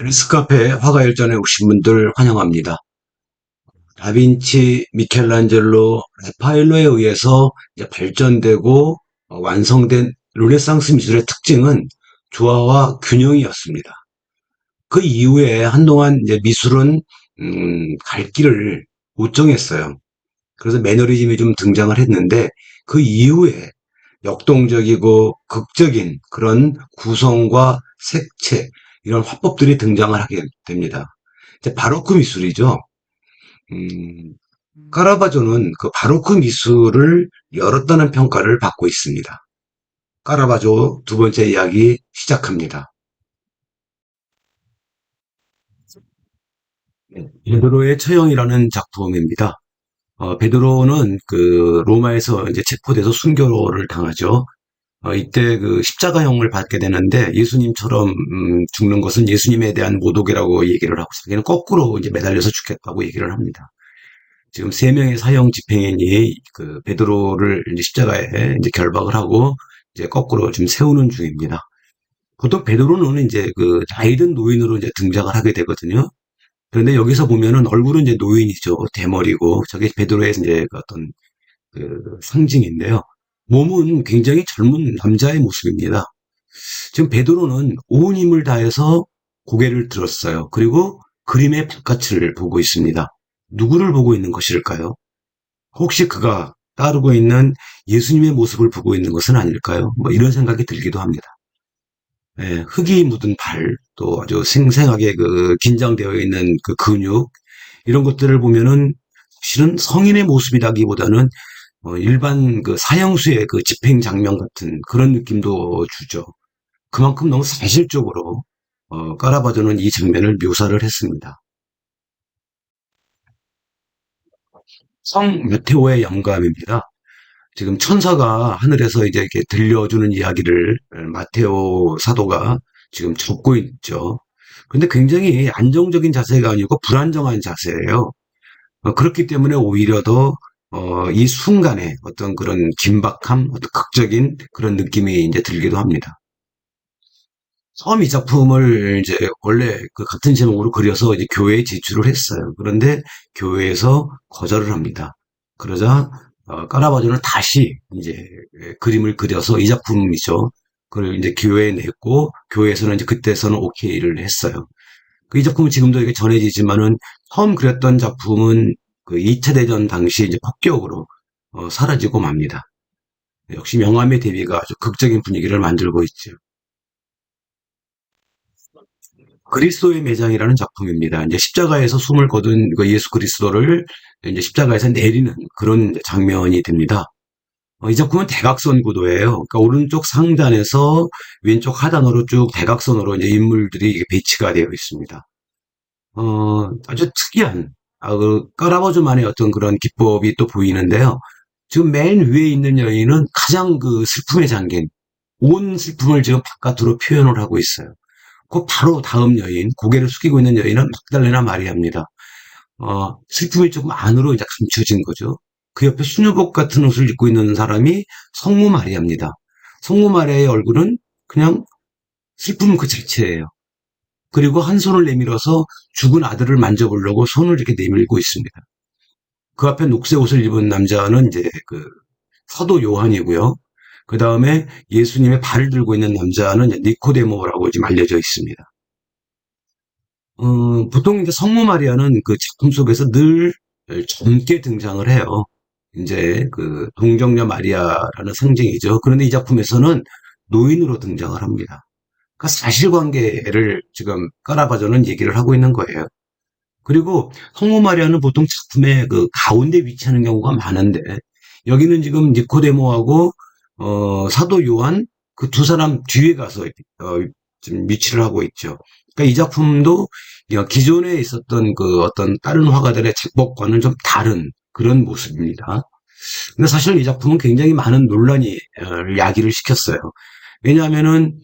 리스카페 화가 열전에 오신 분들 환영합니다. 다빈치, 미켈란젤로, 라파엘로에 의해서 발전되고 어, 완성된 르네상스 미술의 특징은 조화와 균형이었습니다. 그 이후에 한동안 미술은 음, 갈 길을 못 정했어요. 그래서 매너리즘이 좀 등장을 했는데 그 이후에 역동적이고 극적인 그런 구성과 색채 이런 화법들이 등장을 하게 됩니다. 이제 바로크 미술이죠. 음, 카라바조는 그 바로크 미술을 열었다는 평가를 받고 있습니다. 카라바조 두 번째 이야기 시작합니다. 네, 베드로의 처형이라는 작품입니다. 어, 베드로는 그 로마에서 이제 체포돼서 순교를 당하죠. 어, 이때 그 십자가형을 받게 되는데 예수님처럼 음, 죽는 것은 예수님에 대한 모독이라고 얘기를 하고 자기는 거꾸로 이제 매달려서 죽겠다고 얘기를 합니다. 지금 세 명의 사형 집행인이 그 베드로를 이제 십자가에 이제 결박을 하고 이제 거꾸로 지금 세우는 중입니다. 보통 베드로는 이제 그 나이든 노인으로 이제 등장을 하게 되거든요. 그런데 여기서 보면은 얼굴은 이제 노인이죠. 대머리고 저게 베드로의 이제 그 어떤 그 상징인데요. 몸은 굉장히 젊은 남자의 모습입니다. 지금 베드로는 온 힘을 다해서 고개를 들었어요. 그리고 그림의 바깥을 보고 있습니다. 누구를 보고 있는 것일까요? 혹시 그가 따르고 있는 예수님의 모습을 보고 있는 것은 아닐까요? 뭐 이런 생각이 들기도 합니다. 예, 흙이 묻은 발, 또 아주 생생하게 그 긴장되어 있는 그 근육, 이런 것들을 보면은 실은 성인의 모습이라기보다는 어, 일반 그 사형수의 그 집행 장면 같은 그런 느낌도 주죠. 그만큼 너무 사실적으로 어, 까라바조는 이 장면을 묘사를 했습니다. 성 메테오의 영감입니다. 지금 천사가 하늘에서 이제 이렇게 들려주는 이야기를 마테오 사도가 지금 적고 있죠. 근데 굉장히 안정적인 자세가 아니고 불안정한 자세예요. 어, 그렇기 때문에 오히려 더 어, 이 순간에 어떤 그런 긴박함, 어떤 극적인 그런 느낌이 이제 들기도 합니다. 처음 이 작품을 이제 원래 그 같은 제목으로 그려서 이제 교회에 제출을 했어요. 그런데 교회에서 거절을 합니다. 그러자 어, 까라바조는 다시 이제 그림을 그려서 이 작품이죠. 그걸 이제 교회에 냈고 교회에서는 이제 그때서는 오케이를 했어요. 그 이 작품은 지금도 이게 전해지지만은 처음 그렸던 작품은 그 2차 대전 당시 이제 폭격으로 어, 사라지고 맙니다. 역시 명함의 대비가 아주 극적인 분위기를 만들고 있죠. 그리스도의 매장이라는 작품입니다. 이제 십자가에서 숨을 거둔 그 예수 그리스도를 이제 십자가에서 내리는 그런 장면이 됩니다. 어, 이 작품은 대각선 구도예요. 그러니까 오른쪽 상단에서 왼쪽 하단으로 쭉 대각선으로 이제 인물들이 배치가 되어 있습니다. 어, 아주 특이한, 아, 그, 까라바주만의 어떤 그런 기법이 또 보이는데요. 지금 맨 위에 있는 여인은 가장 그 슬픔에 잠긴, 온 슬픔을 지금 바깥으로 표현을 하고 있어요. 그 바로 다음 여인, 고개를 숙이고 있는 여인은 막달레나 마리아입니다. 어, 슬픔이 조금 안으로 이제 감춰진 거죠. 그 옆에 수녀복 같은 옷을 입고 있는 사람이 성모 마리아입니다. 성모 마리아의 얼굴은 그냥 슬픔 그 자체예요. 그리고 한 손을 내밀어서 죽은 아들을 만져보려고 손을 이렇게 내밀고 있습니다. 그 앞에 녹색 옷을 입은 남자는 이제 그 사도 요한이고요. 그 다음에 예수님의 발을 들고 있는 남자는 니코데모라고 지금 알려져 있습니다. 어, 보통 이제 성모 마리아는 그 작품 속에서 늘 젊게 등장을 해요. 이제 그 동정녀 마리아라는 상징이죠. 그런데 이 작품에서는 노인으로 등장을 합니다. 그 사실관계를 지금 까라바저는 얘기를 하고 있는 거예요. 그리고 성모 마리아는 보통 작품의 그 가운데 위치하는 경우가 많은데 여기는 지금 니코데모하고 어, 사도 요한 그 두 사람 뒤에 가서 어, 지금 위치를 하고 있죠. 그러니까 이 작품도 기존에 있었던 그 어떤 다른 화가들의 작법과는 좀 다른 그런 모습입니다. 근데 사실 이 작품은 굉장히 많은 논란이 어, 야기를 시켰어요. 왜냐하면은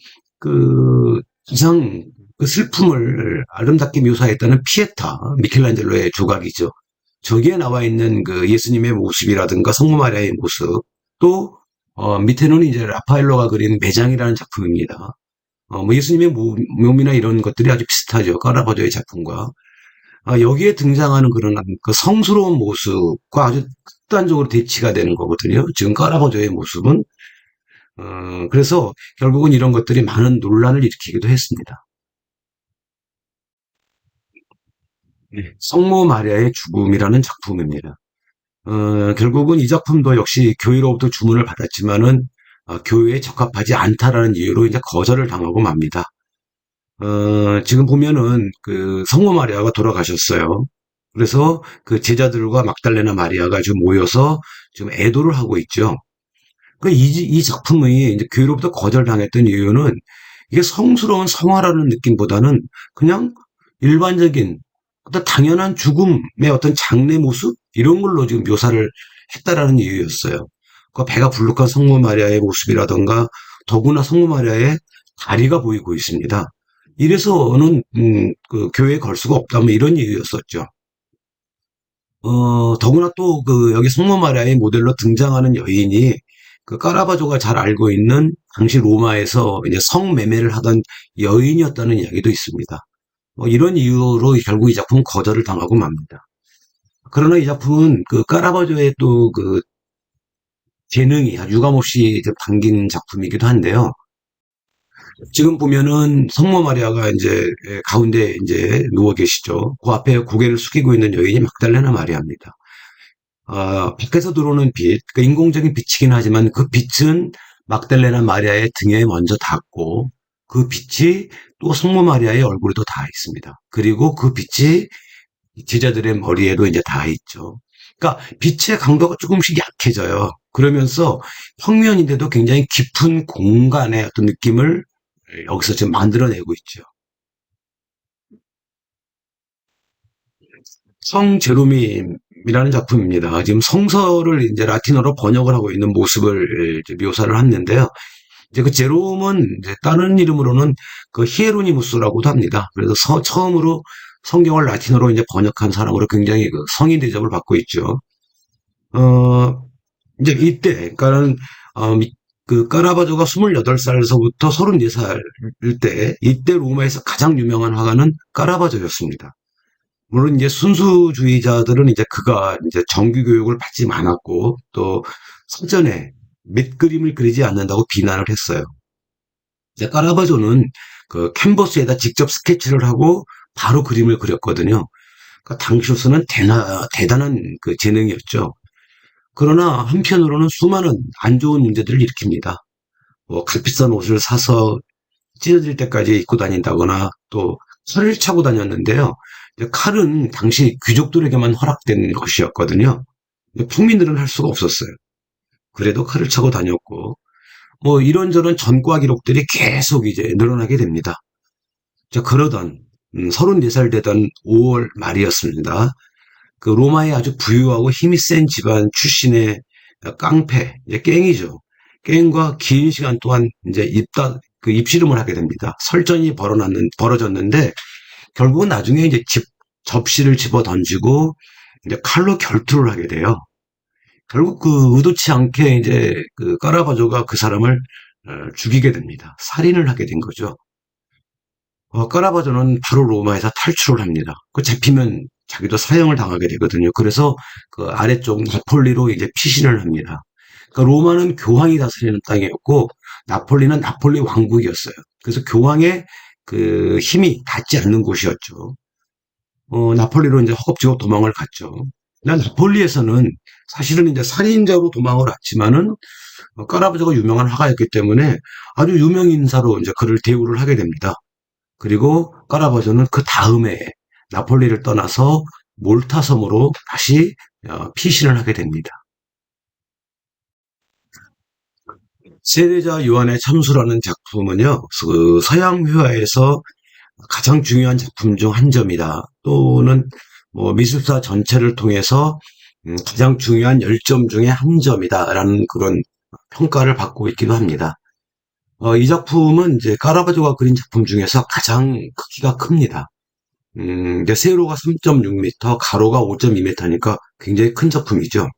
그 이상 그 슬픔을 아름답게 묘사했다는 피에타 미켈란젤로의 조각이죠. 저기에 나와 있는 그 예수님의 모습이라든가 성모 마리아의 모습 또 어, 밑에는 이제 라파엘로가 그린 매장이라는 작품입니다. 어, 뭐 예수님의 몸- 몸이나 이런 것들이 아주 비슷하죠. 까라바조의 작품과. 아, 여기에 등장하는 그런 그 성스러운 모습과 아주 극단적으로 대치가 되는 거거든요. 지금 까라바조의 모습은. 어, 그래서 결국은 이런 것들이 많은 논란을 일으키기도 했습니다. 네. 성모 마리아의 죽음이라는 작품입니다. 어, 결국은 이 작품도 역시 교회로부터 주문을 받았지만은 어, 교회에 적합하지 않다라는 이유로 이제 거절을 당하고 맙니다. 어, 지금 보면은 그 성모 마리아가 돌아가셨어요. 그래서 그 제자들과 막달레나 마리아가 지금 모여서 지금 애도를 하고 있죠. 그 이, 이 작품이 이제 교회로부터 거절당했던 이유는 이게 성스러운 성화라는 느낌보다는 그냥 일반적인 어떤 당연한 죽음의 어떤 장례 모습 이런 걸로 지금 묘사를 했다라는 이유였어요. 그 배가 불룩한 성모 마리아의 모습이라던가 더구나 성모 마리아의 다리가 보이고 있습니다. 이래서는 음, 그 교회에 걸 수가 없다 뭐 이런 이유였었죠. 어, 더구나 또 그 여기 성모 마리아의 모델로 등장하는 여인이 그 까라바조가 잘 알고 있는 당시 로마에서 이제 성매매를 하던 여인이었다는 이야기도 있습니다. 뭐 이런 이유로 결국 이 작품은 거절을 당하고 맙니다. 그러나 이 작품은 그 까라바조의 또 그 재능이 유감없이 담긴 작품이기도 한데요. 지금 보면은 성모 마리아가 이제 예, 가운데 이제 누워 계시죠. 그 앞에 고개를 숙이고 있는 여인이 막달레나 마리아입니다. 아, 밖에서 들어오는 빛, 그 인공적인 빛이긴 하지만 그 빛은 막달레나 마리아의 등에 먼저 닿고 그 빛이 또 성모 마리아의 얼굴에도 닿아 있습니다. 그리고 그 빛이 제자들의 머리에도 이제 닿아 있죠. 그러니까 빛의 강도가 조금씩 약해져요. 그러면서 평면인데도 굉장히 깊은 공간의 어떤 느낌을 여기서 지금 만들어내고 있죠. 성 제로밈 이라는 작품입니다. 지금 성서를 이제 라틴어로 번역을 하고 있는 모습을 묘사를 했는데요. 이제 그 제롬은 이제 다른 이름으로는 그 히에로니무스라고도 합니다. 그래서 서- 처음으로 성경을 라틴어로 이제 번역한 사람으로 굉장히 그 성인 대접을 받고 있죠. 어, 이제 이때, 그러니까는, 어, 미- 그 까라바조가 28살에서부터 34살일 때, 이때 로마에서 가장 유명한 화가는 까라바조였습니다. 물론 이제 순수주의자들은 이제 그가 이제 정규 교육을 받지 않았고, 또 사전에 밑그림을 그리지 않는다고 비난을 했어요. 이제 까라바조는 그 캔버스에다 직접 스케치를 하고 바로 그림을 그렸거든요. 그러니까 당시로서는 대나, 대단한 그 재능이었죠. 그러나 한편으로는 수많은 안 좋은 문제들을 일으킵니다. 뭐 값비싼 옷을 사서 찢어질 때까지 입고 다닌다거나 또 칼을 차고 다녔는데요. 칼은 당시 귀족들에게만 허락된 것이었거든요. 평민들은 할 수가 없었어요. 그래도 칼을 차고 다녔고 뭐 이런저런 전과 기록들이 계속 이제 늘어나게 됩니다. 자, 그러던 음, 34살 되던 5월 말이었습니다. 그 로마의 아주 부유하고 힘이 센 집안 출신의 깡패, 이제 갱이죠. 갱과 긴 시간 동안 이제 입다 그 입씨름을 하게 됩니다. 설전이 벌어났는 벌어졌는데 결국은 나중에 이제 집 접시를 집어 던지고 이제 칼로 결투를 하게 돼요. 결국 그 의도치 않게 이제 그 까라바조가 그 사람을 어, 죽이게 됩니다. 살인을 하게 된 거죠. 어, 까라바조는 바로 로마에서 탈출을 합니다. 그 잡히면 자기도 사형을 당하게 되거든요. 그래서 그 아래쪽 나폴리로 이제 피신을 합니다. 그러니까 로마는 교황이 다스리는 땅이었고 나폴리는 나폴리 왕국이었어요. 그래서 교황의 그 힘이 닿지 않는 곳이었죠. 어, 나폴리로 이제 허겁지겁 도망을 갔죠. 난 나폴리에서는 사실은 이제 살인자로 도망을 왔지만은 어, 까라바조가 유명한 화가였기 때문에 아주 유명 인사로 이제 그를 대우를 하게 됩니다. 그리고 까라바조는 그 다음에 나폴리를 떠나서 몰타 섬으로 다시 어, 피신을 하게 됩니다. 세례자 요한의 참수라는 작품은요, 그 서양 회화에서 가장 중요한 작품 중 한 점이다. 또는 뭐 미술사 전체를 통해서 음, 가장 중요한 열점 중에 한 점이다라는 그런 평가를 받고 있기도 합니다. 어, 이 작품은 이제 카라바조가 그린 작품 중에서 가장 크기가 큽니다. 음, 세로가 3.6m, 가로가 5.2m니까 굉장히 큰 작품이죠.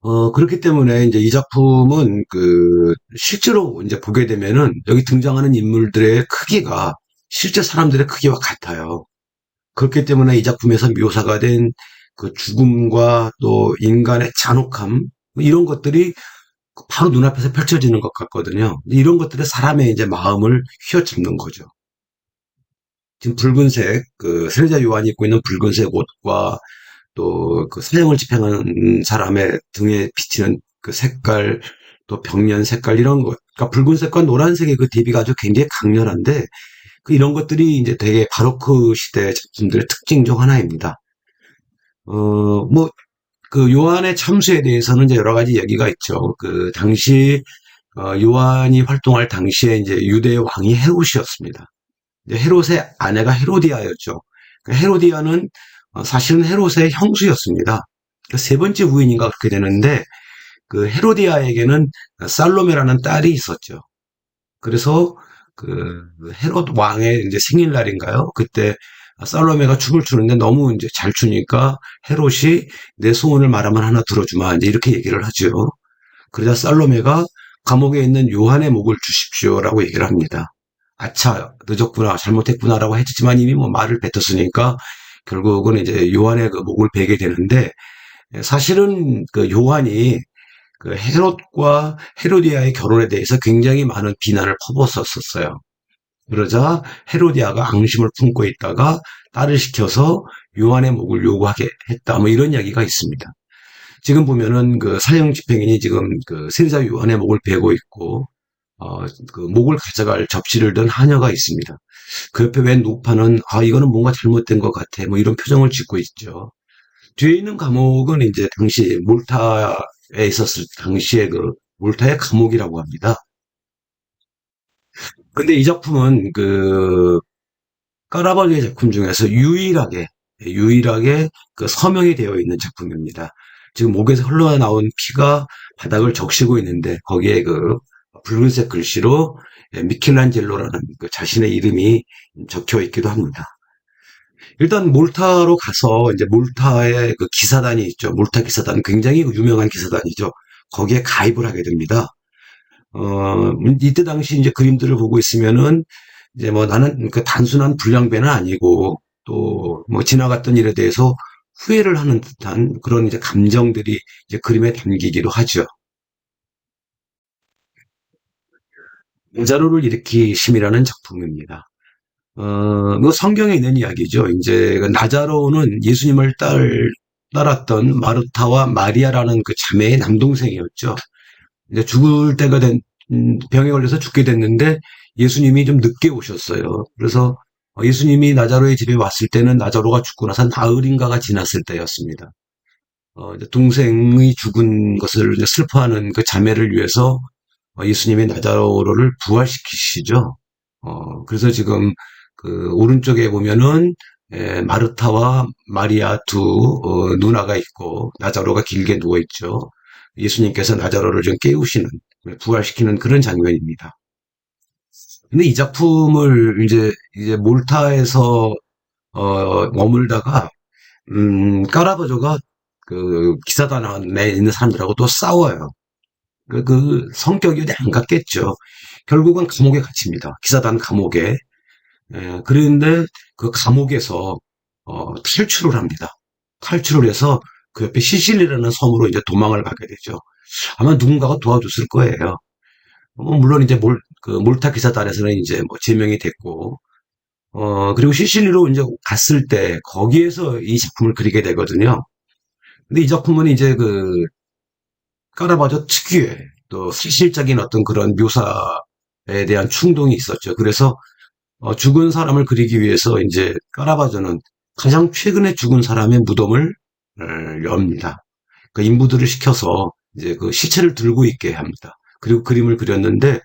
어, 그렇기 때문에 이제 이 작품은 그 실제로 이제 보게 되면은 여기 등장하는 인물들의 크기가 실제 사람들의 크기와 같아요. 그렇기 때문에 이 작품에서 묘사가 된 그 죽음과 또 인간의 잔혹함 뭐 이런 것들이 바로 눈앞에서 펼쳐지는 것 같거든요. 이런 것들이 사람의 이제 마음을 휘어잡는 거죠. 지금 붉은색 그 세례자 요한이 입고 있는 붉은색 옷과 또 그 사형을 집행하는 사람의 등에 비치는 그 색깔 또 벽면 색깔 이런 것 그러니까 붉은색과 노란색의 그 대비가 아주 굉장히 강렬한데 그 이런 것들이 이제 되게 바로크 시대 작품들의 특징 중 하나입니다. 어, 뭐, 그 요한의 참수에 대해서는 이제 여러 가지 얘기가 있죠. 그 당시 어, 요한이 활동할 당시에 이제 유대의 왕이 헤롯이었습니다. 헤롯의 아내가 헤로디아였죠. 그 헤로디아는 어, 사실은 헤롯의 형수였습니다. 그세 번째 부인인가 그렇게 되는데 그 헤로디아에게는 살로메라는 딸이 있었죠. 그래서 그 헤롯 왕의 이제 생일날인가요? 그때 살로메가 춤을 추는데 너무 이제 잘 추니까 헤롯이 내 소원을 말하면 하나 들어주마 이제 이렇게 얘기를 하죠. 그러자 살로메가 감옥에 있는 요한의 목을 주십시오라고 얘기를 합니다. 아차 늦었구나 잘못했구나라고 했지만 이미 뭐 말을 뱉었으니까 결국은 이제 요한의 그 목을 베게 되는데 사실은 그 요한이 그 헤롯과 헤로디아의 결혼에 대해서 굉장히 많은 비난을 퍼붓었었어요. 그러자 헤로디아가 앙심을 품고 있다가 딸을 시켜서 요한의 목을 요구하게 했다. 뭐 이런 이야기가 있습니다. 지금 보면은 그 사형 집행인이 지금 그 세자 요한의 목을 베고 있고 어, 그 목을 가져갈 접시를 든 하녀가 있습니다. 그 옆에 웬 노파는 아 이거는 뭔가 잘못된 것 같아. 뭐 이런 표정을 짓고 있죠. 뒤에 있는 감옥은 이제 당시 몰타에 있었을 당시에 그 몰타의 감옥이라고 합니다. 근데 이 작품은 그 까라바리의 작품 중에서 유일하게 유일하게 그 서명이 되어 있는 작품입니다. 지금 목에서 흘러나온 피가 바닥을 적시고 있는데 거기에 그 붉은색 글씨로 미켈란젤로라는 그 자신의 이름이 적혀 있기도 합니다. 일단 몰타로 가서 이제 몰타의 그 기사단이 있죠. 몰타 기사단 굉장히 유명한 기사단이죠. 거기에 가입을 하게 됩니다. 어, 이때 당시 이제 그림들을 보고 있으면은 이제 뭐 나는 그 단순한 불량배는 아니고 또 뭐 지나갔던 일에 대해서 후회를 하는 듯한 그런 이제 감정들이 이제 그림에 담기기도 하죠. 모자로를 일으키심이라는 작품입니다. 어, 뭐 성경에 있는 이야기죠. 이제 그 나자로는 예수님을 딸, 따랐던 마르타와 마리아라는 그 자매의 남동생이었죠. 이제 죽을 때가 된, 음, 병에 걸려서 죽게 됐는데 예수님이 좀 늦게 오셨어요. 그래서 예수님이 나자로의 집에 왔을 때는 나자로가 죽고 나서 나흘인가가 지났을 때였습니다. 어, 동생이 죽은 것을 슬퍼하는 그 자매를 위해서 어, 예수님이 나자로를 부활시키시죠. 어, 그래서 지금 그 오른쪽에 보면은 에, 마르타와 마리아 두 어, 누나가 있고 나자로가 길게 누워 있죠. 예수님께서 나자로를 좀 깨우시는 부활시키는 그런 장면입니다. 근데 이 작품을 이제 이제 몰타에서 어, 머물다가 음, 까라바조가 그 기사단에 있는 사람들하고 또 싸워요. 그, 그 성격이 안 같겠죠. 결국은 감옥에 갇힙니다. 기사단 감옥에. 예, 그런데 그 감옥에서 어, 탈출을 합니다. 탈출을 해서 그 옆에 시실리라는 섬으로 이제 도망을 가게 되죠. 아마 누군가가 도와줬을 거예요. 뭐 물론 이제 몰, 그 몰타 기사단에서는 이제 뭐 제명이 됐고, 어, 그리고 시실리로 이제 갔을 때 거기에서 이 작품을 그리게 되거든요. 근데 이 작품은 이제 그 까라바조 특유의 또 실질적인 어떤 그런 묘사에 대한 충동이 있었죠. 그래서 어, 죽은 사람을 그리기 위해서 이제 까라바조는 가장 최근에 죽은 사람의 무덤을 어, 엽니다. 그 인부들을 시켜서 이제 그 시체를 들고 있게 합니다. 그리고 그림을 그렸는데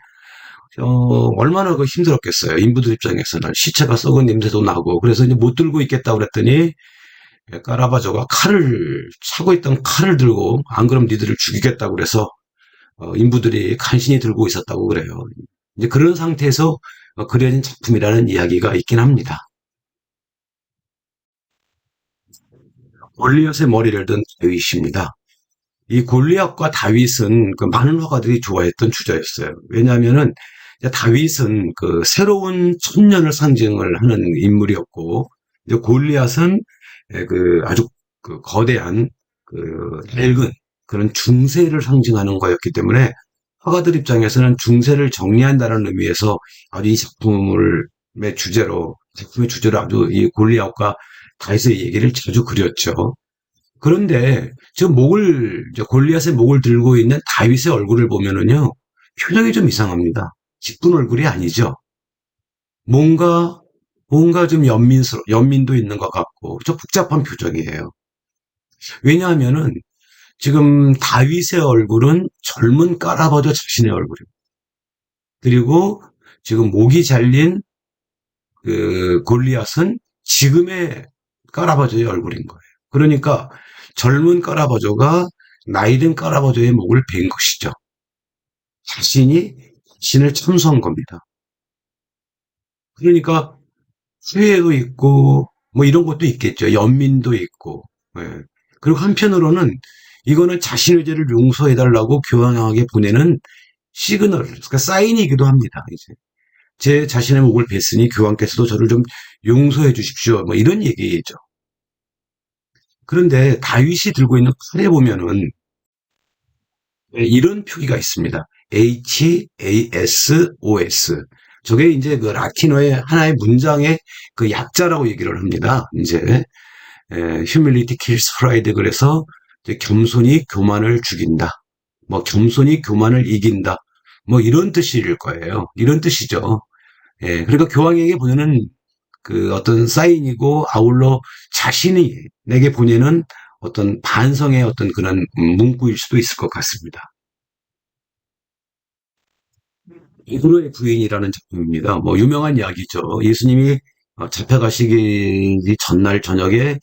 어, 얼마나 그 힘들었겠어요. 인부들 입장에서는 시체가 썩은 냄새도 나고 그래서 이제 못 들고 있겠다 그랬더니 까라바조가 칼을 차고 있던 칼을 들고 안 그럼 니들을 죽이겠다고 그래서 어, 인부들이 간신히 들고 있었다고 그래요. 이제 그런 상태에서 어, 그려진 작품이라는 이야기가 있긴 합니다. 올리엇의 머리를 든 데윗입니다. 이 골리앗과 다윗은 그 많은 화가들이 좋아했던 주자였어요. 왜냐하면은 다윗은 그 새로운 천년을 상징을 하는 인물이었고, 골리앗은 예, 그 아주 그 거대한 그 낡은 그런 중세를 상징하는 거였기 때문에 화가들 입장에서는 중세를 정리한다는 의미에서 아주 이 작품을 의 주제로 작품의 주제로 아주 이 골리앗과 다윗의 얘기를 자주 그렸죠. 그런데 지금 목을 골리앗의 목을 들고 있는 다윗의 얼굴을 보면은요 표정이 좀 이상합니다. 기쁜 얼굴이 아니죠. 뭔가 뭔가 좀 연민스러 연민도 있는 것 같고 좀 복잡한 표정이에요. 왜냐하면은 지금 다윗의 얼굴은 젊은 까라버저 자신의 얼굴입니다. 그리고 지금 목이 잘린 그 골리앗은 지금의 까라버저의 얼굴인 거예요. 그러니까 젊은 까라버저가 나이든 까라버저의 목을 벤 것이죠. 자신이 신을 참소한 겁니다. 그러니까 후회도 있고 뭐 이런 것도 있겠죠. 연민도 있고. 예. 그리고 한편으로는 이거는 자신의 죄를 용서해달라고 교황에게 보내는 시그널, 그러니까 사인이기도 합니다. 이제 제 자신의 목을 뱄으니 교황께서도 저를 좀 용서해 주십시오. 뭐 이런 얘기죠. 그런데 다윗이 들고 있는 칼에 보면은 이런 표기가 있습니다. H-A-S-O-S. 저게 이제 그 라틴어의 하나의 문장의 그 약자라고 얘기를 합니다. 이제 humility kills pride 그래서 겸손이 교만을 죽인다. 뭐 겸손이 교만을 이긴다. 뭐 이런 뜻일 거예요. 이런 뜻이죠. 예, 그러니까 교황에게 보내는 그 어떤 사인이고 아울러 자신이 내게 보내는 어떤 반성의 어떤 그런 문구일 수도 있을 것 같습니다. 베드로의 부인이라는 작품입니다. 뭐 유명한 이야기죠. 예수님이 어, 잡혀가시기 전날 저녁에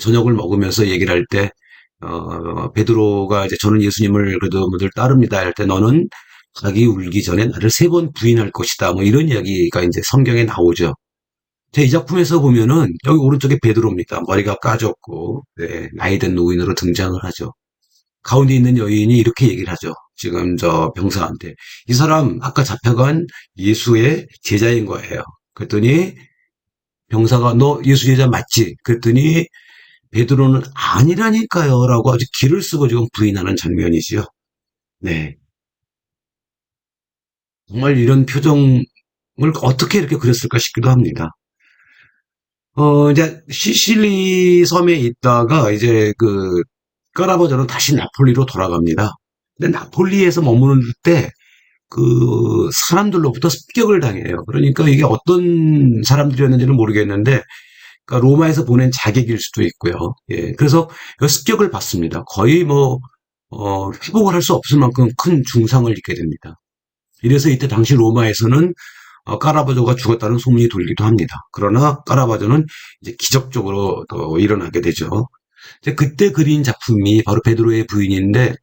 저녁을 먹으면서 얘기를 할 때, 어, 베드로가 이제 저는 예수님을 그래도 모두 따릅니다. 할 때 너는 자기 울기 전에 나를 세 번 부인할 것이다. 뭐 이런 이야기가 이제 성경에 나오죠. 이 작품에서 보면은 여기 오른쪽에 베드로입니다. 머리가 까졌고, 네, 나이든 노인으로 등장을 하죠. 가운데 있는 여인이 이렇게 얘기를 하죠. 지금 저 병사한테. 이 사람 아까 잡혀간 예수의 제자인 거예요. 그랬더니 병사가 너 예수 제자 맞지? 그랬더니 베드로는 아니라니까요. 라고 아주 기를 쓰고 지금 부인하는 장면이지요. 네. 정말 이런 표정을 어떻게 이렇게 그렸을까 싶기도 합니다. 어, 이제 시실리 섬에 있다가 이제 그 까라버저는 다시 나폴리로 돌아갑니다. 근데 나폴리에서 머무는 때그 사람들로부터 습격을 당해요. 그러니까 이게 어떤 사람들이었는지는 모르겠는데 그러니까 로마에서 보낸 자객일 수도 있고요. 예, 그래서 습격을 받습니다. 거의 뭐 어, 회복을 할 수 없을 만큼 큰 중상을 입게 됩니다. 이래서 이때 당시 로마에서는 어, 까라바조가 죽었다는 소문이 돌기도 합니다. 그러나 까라바조는 이제 기적적으로 또 일어나게 되죠. 그때 그린 작품이 바로 베드로의 부인인데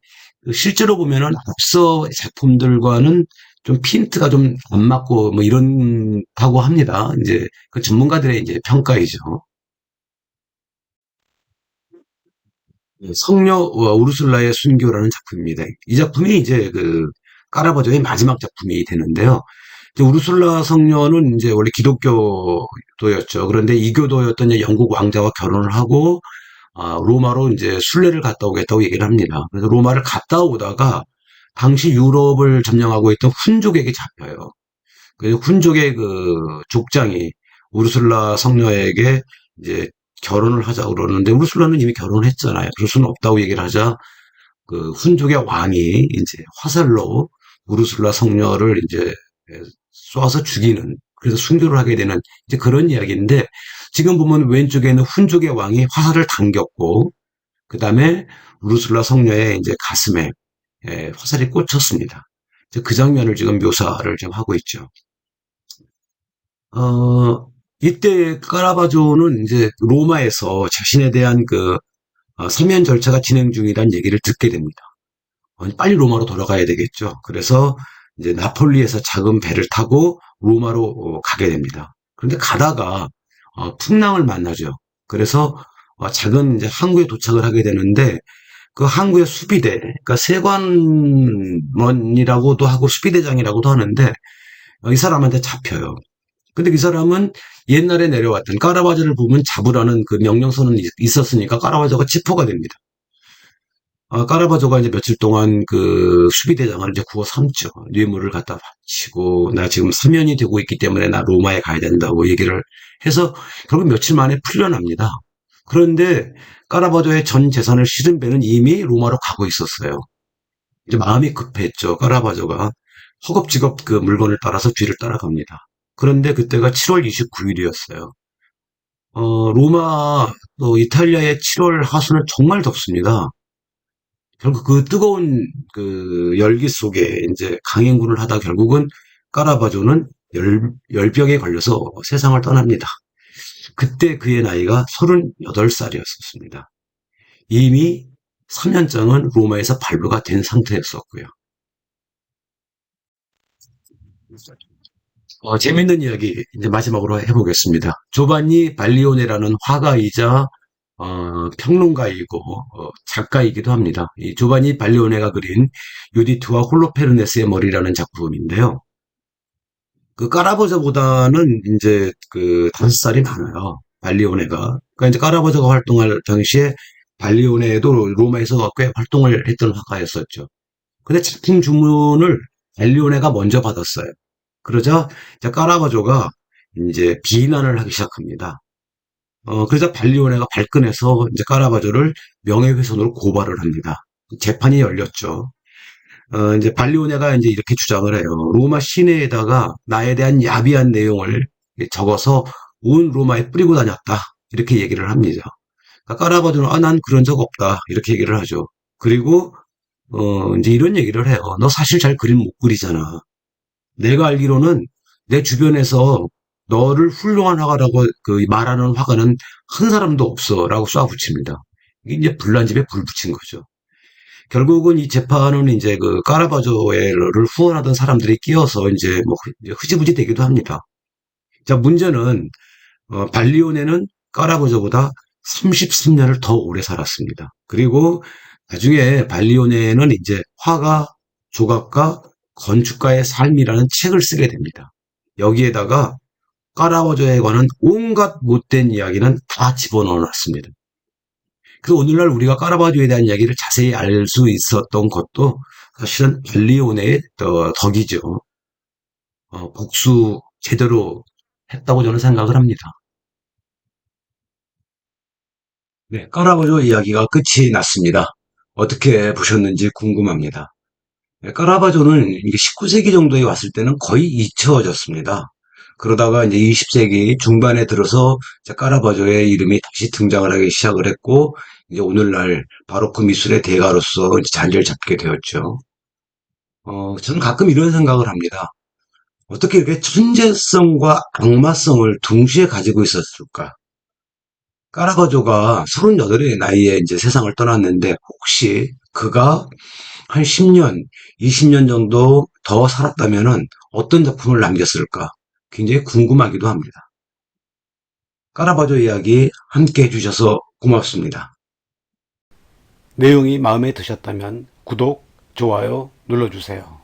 실제로 보면은 앞서 작품들과는 좀 핀트가 좀 안 맞고 뭐 이런다고 합니다. 이제 그 전문가들의 이제 평가이죠. 네, 성녀 어, 우르슬라의 순교라는 작품입니다. 이 작품이 이제 그 까라바조의 마지막 작품이 되는데요. 우르슬라 성녀는 이제 원래 기독교도였죠. 그런데 이교도였던 영국 왕자와 결혼을 하고 아, 로마로 이제 순례를 갔다 오겠다고 얘기를 합니다. 그래서 로마를 갔다 오다가 당시 유럽을 점령하고 있던 훈족에게 잡혀요. 그래서 훈족의 그 족장이 우르슬라 성녀에게 이제 결혼을 하자고 그러는데 우르슬라는 이미 결혼을 했잖아요. 그럴 수는 없다고 얘기를 하자 그 훈족의 왕이 이제 화살로 우르슬라 성녀를 이제 쏘아서 죽이는 그래서 순교를 하게 되는 이제 그런 이야기인데 지금 보면 왼쪽에는 훈족의 왕이 화살을 당겼고 그 다음에 우르슬라 성녀의 이제 가슴에 예, 화살이 꽂혔습니다. 그 장면을 지금 묘사를 좀 하고 있죠. 어, 이때 까라바조는 이제 로마에서 자신에 대한 그 어, 사면 절차가 진행 중이라는 얘기를 듣게 됩니다. 어, 빨리 로마로 돌아가야 되겠죠. 그래서 이제 나폴리에서 작은 배를 타고 로마로 어, 가게 됩니다. 그런데 가다가 어, 풍랑을 만나죠. 그래서 어, 작은 이제 항구에 도착을 하게 되는데 그 항구의 수비대, 그러니까 세관원이라고도 하고 수비대장이라고도 하는데 어, 이 사람한테 잡혀요. 근데 이 사람은 옛날에 내려왔던 까라바조를 보면 잡으라는 그 명령서는 있- 있었으니까 까라바조가 체포가 됩니다. 아, 까라바조가 이제 며칠 동안 그 수비대장을 이제 구워 삼죠. 뇌물을 갖다 바치고, 나 지금 사면이 되고 있기 때문에 나 로마에 가야 된다고 얘기를 해서 결국 며칠 만에 풀려납니다. 그런데 까라바조의 전 재산을 실은 배는 이미 로마로 가고 있었어요. 이제 마음이 급했죠. 까라바조가 허겁지겁 그 물건을 따라서 뒤를 따라갑니다. 그런데 그때가 7월 29일이었어요. 어, 로마, 또 이탈리아의 7월 하수는 정말 덥습니다. 결국 그 뜨거운 그 열기 속에 이제 강행군을 하다 결국은 까라바조는 열, 열병에 걸려서 세상을 떠납니다. 그때 그의 나이가 38살이었습니다. 이미 3년장은 로마에서 발부가 된 상태였었고요. 어, 재밌는 이야기 이제 마지막으로 해보겠습니다. 조반니 발리오네라는 화가이자 어, 평론가이고 어, 작가이기도 합니다. 이 조반니 발리오네가 그린 유디트와 홀로페르네스의 머리라는 작품인데요. 그 까라버저보다는 이제 그 다섯 살이 많아요. 발리오네가. 그러니까 이제 까라버저가 활동할 당시에 발리오네도 로마에서 꽤 활동을 했던 화가였었죠. 근데 작품 주문을 발리오네가 먼저 받았어요. 그러자 이제 까라바조가 이제 비난을 하기 시작합니다. 어, 그러자 발리오네가 발끈해서 이제 까라바조를 명예훼손으로 고발을 합니다. 재판이 열렸죠. 어, 이제 발리오네가 이제 이렇게 주장을 해요. 로마 시내에다가 나에 대한 야비한 내용을 적어서 온 로마에 뿌리고 다녔다. 이렇게 얘기를 합니다. 그러니까 까라바조는 아, 난 그런 적 없다. 이렇게 얘기를 하죠. 그리고 어, 이제 이런 얘기를 해요. 너 사실 잘 그림 못 그리잖아. 내가 알기로는 내 주변에서 너를 훌륭한 화가라고 그 말하는 화가는 한 사람도 없어라고 쏴붙입니다. 이게 이제 불난 집에 불 붙인 거죠. 결국은 이 재판은 이제 그 까라바조를 후원하던 사람들이 끼어서 이제 뭐 흐- 흐지부지 되기도 합니다. 자, 문제는 어, 발리오네는 까라바조보다 33년을 더 오래 살았습니다. 그리고 나중에 발리오네는 이제 화가, 조각가, 건축가의 삶이라는 책을 쓰게 됩니다. 여기에다가 까라바조에 관한 온갖 못된 이야기는 다 집어넣어 놨습니다. 그래서 오늘날 우리가 까라바조에 대한 이야기를 자세히 알 수 있었던 것도 사실은 발리오네의 어, 덕이죠. 어, 복수 제대로 했다고 저는 생각을 합니다. 네, 까라바조 이야기가 끝이 났습니다. 어떻게 보셨는지 궁금합니다. 네, 까라바조는 이게 19세기 정도에 왔을 때는 거의 잊혀졌습니다. 그러다가 이제 20세기 중반에 들어서 까라바조의 이름이 다시 등장을 하기 시작을 했고, 이제 오늘날 바로크 미술의 대가로서 자리를 잡게 되었죠. 어, 저는 가끔 이런 생각을 합니다. 어떻게 이렇게 천재성과 악마성을 동시에 가지고 있었을까? 까라바조가 38의 나이에 이제 세상을 떠났는데, 혹시 그가 한 10년, 20년 정도 더 살았다면은 어떤 작품을 남겼을까? 굉장히 궁금하기도 합니다. 까라바조 이야기 함께 해주셔서 고맙습니다. 내용이 마음에 드셨다면 구독, 좋아요 눌러주세요.